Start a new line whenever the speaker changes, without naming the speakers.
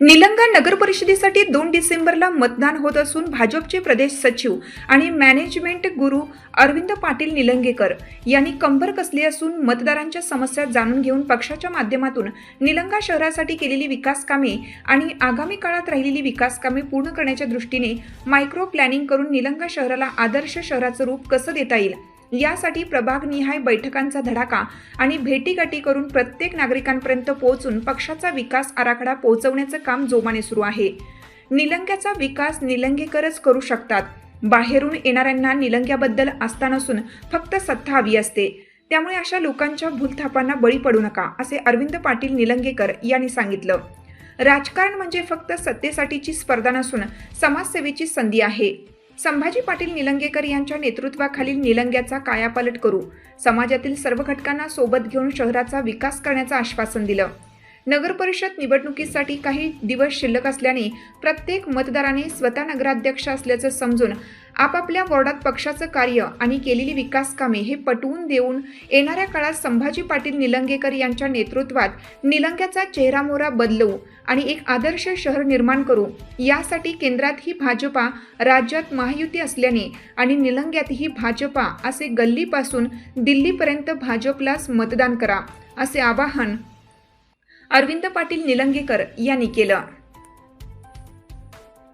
निलंगा नगर परिषदेसाठी दोन डिसेंबरला मतदान होत असून भाजपचे प्रदेश सचिव आणि मॅनेजमेंट गुरु अरविंद पाटील निलंगेकर यांनी कंबर कसली असून मतदारांच्या समस्या जाणून घेऊन पक्षाच्या माध्यमातून निलंगा शहरासाठी केलेली विकास कामे आणि आगामी काळात राहिलेली विकास कामे पूर्ण करण्याच्या दृष्टीने मायक्रो प्लॅनिंग करून निलंगा शहराला आदर्श शहराचं रूप कसं देता येईल? यासाठी प्रभागनिहाय बैठकांचा धडाका आणि भेटीगाठी करून प्रत्येक नागरिकांपर्यंत पोहोचून पक्षाचा विकास आराखडा पोहोचवण्याचं काम जोमाने सुरू आहे. निलंग्याचा विकास निलंगेकरच करू शकतात. बाहेरून येणाऱ्यांना निलंग्याबद्दल आस्था नसून फक्त सत्ता हवी असते. त्यामुळे अशा लोकांच्या भूलथापांना बळी पडू नका असे अरविंद पाटील निलंगेकर यांनी सांगितलं. राजकारण म्हणजे फक्त सत्तेसाठीची स्पर्धा नसून समाजसेवेची संधी आहे. संभाजी पाटील निलंगेकर यांच्या नेतृत्वाखालील निलंग्याचा कायापालट करू. समाजातील सर्व घटकांना सोबत घेऊन शहराचा विकास करण्याचं आश्वासन दिलं. नगर परिषद निवडणुकीसाठी काही दिवस शिल्लक असल्याने प्रत्येक मतदाराने स्वतः नगराध्यक्ष असल्याचं समजून आपापल्या वॉर्डात पक्षाचं कार्य आणि केलेली विकास कामे हे पटवून देऊन येणाऱ्या काळात संभाजी पाटील निलंगेकर यांच्या नेतृत्वात निलंग्याचा चेहरामोहरा बदलवू आणि एक आदर्श शहर निर्माण करू यासाठी केंद्रातही भाजपा राज्यात महायुती असल्याने आणि निलंग्यातही भाजपा असे गल्लीपासून दिल्लीपर्यंत भाजपलाच मतदान करा असे आवाहन अरविंद पाटील निलंगेकर यांनी केलं.